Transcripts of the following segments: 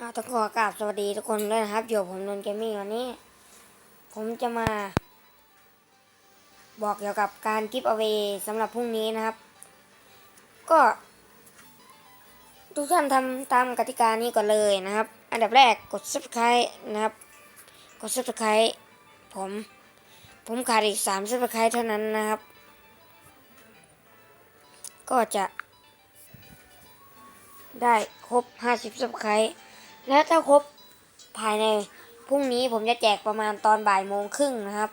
อาต้องขอกราบสวัสดีทุกคนด้วยนะครับอยู่ผมนนท์เกมมิ่วันนี้ ผมจะมา บอกเกี่ยวกับการกิฟต์เอาไว้สำหรับพรุ่งนี้นะครับ ก็ ทุกท่านทำตามกติกานี้ก่อนเลยนะครับ อันดับแรกกด subscribe นะครับ กด subscribe ผม ผมขาดอีก3 subscribe เท่านั้นนะครับ ก็จะได้ครบ 50 subscribe และถ้าครบภายในพรุ่งนี้ผมจะแจกประมาณตอนบ่ายโมงครึ่งนะครับ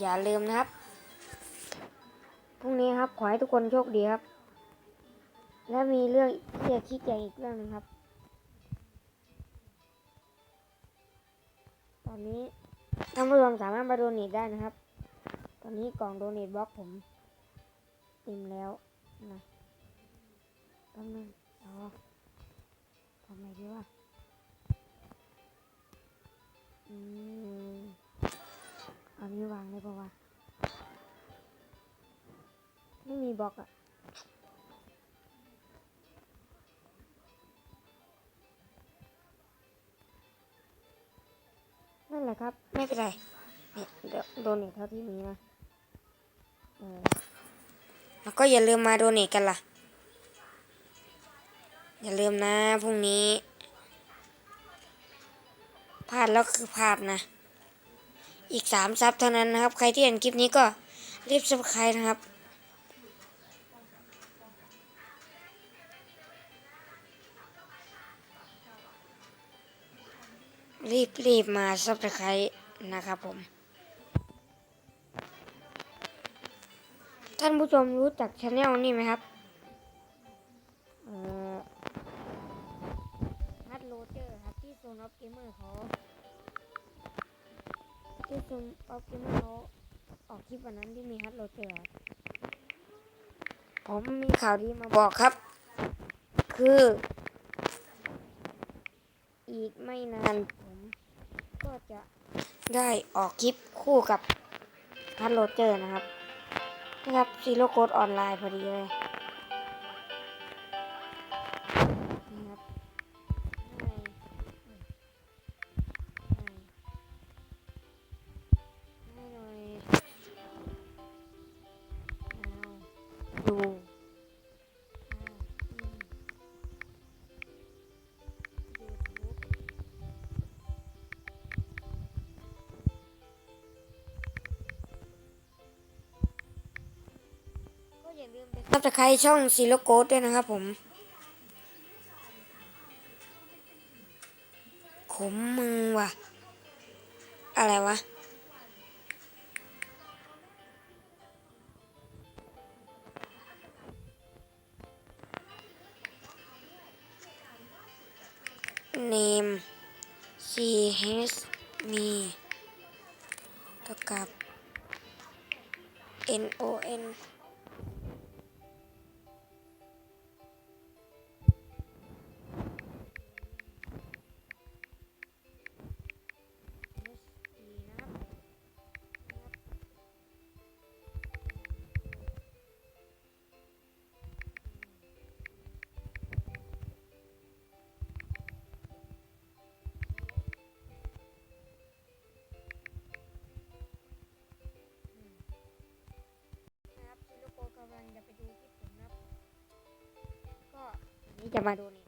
อย่าลืมนะครับ พรุ่งนี้ครับ ขอให้ทุกคนโชคดีครับ และมีเรื่องที่จะชี้แจงอีกเรื่องหนึงครับ ตอนนี้ท่านผู้ชมสามารถมาโดเนทได้นะครับ ตอนนี้กล่องโดเนทบล็อกผมเต็มแล้วนะแป๊บนึงเอ ทำไงดีวะอืมเอานี้วางได้ปะวะ ไม่มีบล็อกอะนั่นแหละครับ ไม่เป็นไรเดี๋ยวโดเนทเท่าที่มีนะ เออ แล้วก็อย่าลืมมาโดเนทกันล่ะ อย่าลืมนะพรุ่งนี้พลาดแล้วคือพลาดนะ อีกสามซับเท่านั้นนะครับ ใครที่เห็นคลิปนี้ก็รีบซับใครนะครับรีบรีบมาซับสไครนะครับผม ท่านผู้ชมรู้จักช anel นี่ไหมครับ เจอร์ครับที่โซนออฟเกมเมอร์เขาที่โซนออฟเกมเมอร์เขาออกคลิปวันนั้นที่มีฮัตโรเจอร์ผมมีข่าวดีมาบอกครับ คือ อีกไม่นานผมก็จะได้ออกคลิปคู่กับฮัตโรเจอร์นะครับนะครับซีโร่โค้ดออนไลน์พอดีเลย ดูอ่าอืม YouTube ก็อย่าลืมไปซับสไครช่องซีโร่โค้ดด้วยนะครับผม ขมมึงว่ะ อะไรวะ name c h me เท่ากับ n o n นี้จะมาดูนี่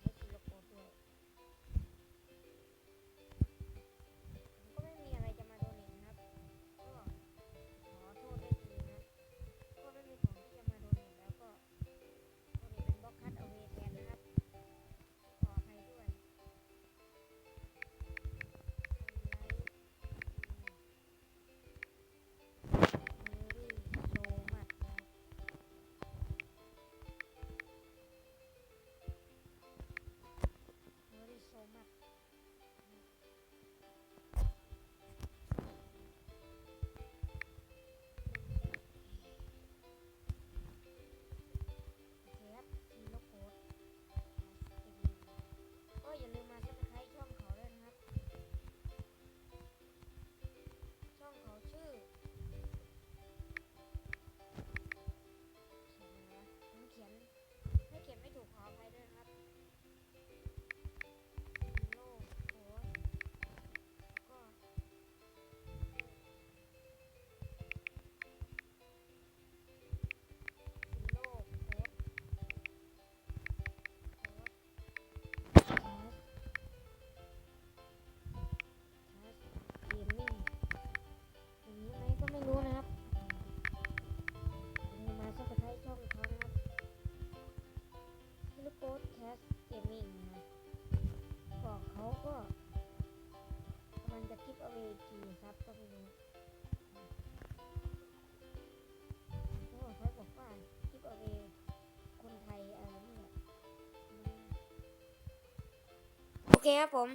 จะคิดเอาเวทีครับก็ไม่รู้โอ้เขาบอกว่าคิดเอาเวคนไทยอะไรนี่แหละโอเคครับผม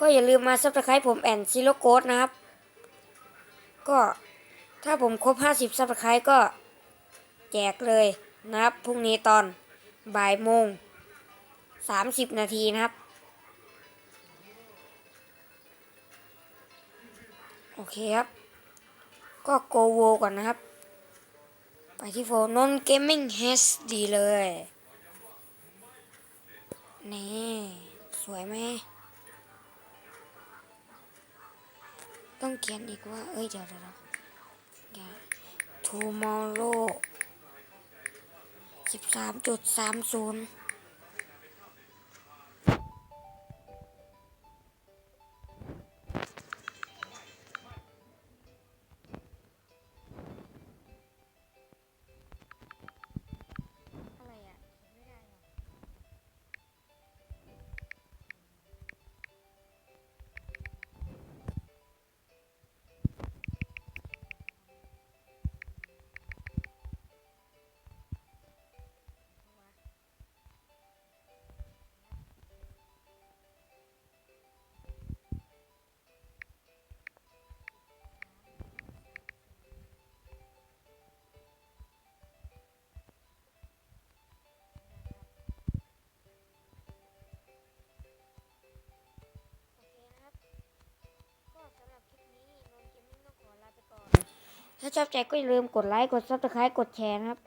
ก็อย่าลืมมาซับสไคร b ์ผมแอนซิโลโกดนะครับ ก็ถ้าผมครบ 50ซับสไคร b ์ก็แจกเลยนะครับพรุ่งนี้ตอนบ่ายโมง30 นาทีนะครับ โอเคครับ ก็โกโวก่อนนะครับ ไปที่โฟนนเกมมิ่งเฮสดีเลย นี่ สวยไหม ต้องเขียนอีกว่า เอ้ย เดี๋ยวเดี๋ยวเดี๋ยว tomorrow สิบสามจุดสามศูนย์ ถ้าชอบใจก็อย่าลืมกดไลค์ กดซับสไคร b ์กดแชร์นะครับ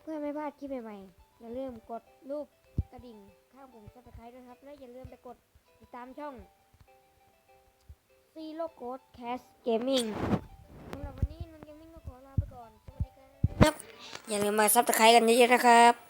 เพื่อไม่พลาดคลิปใหม่ๆ อย่าลืมกดรูปกระดิ่งข้างปุ่มซับสไคร b ์ด้วยครับ และอย่าลืมไปกดติดตามช่อง Zero Code Cast Gaming สำหรับวันนี้นนเกมมิ่งต้องขอลาไปก่อน สวัสดีครับ อย่าลืมมาซับสไคร b ์กันเยอะๆนะครับ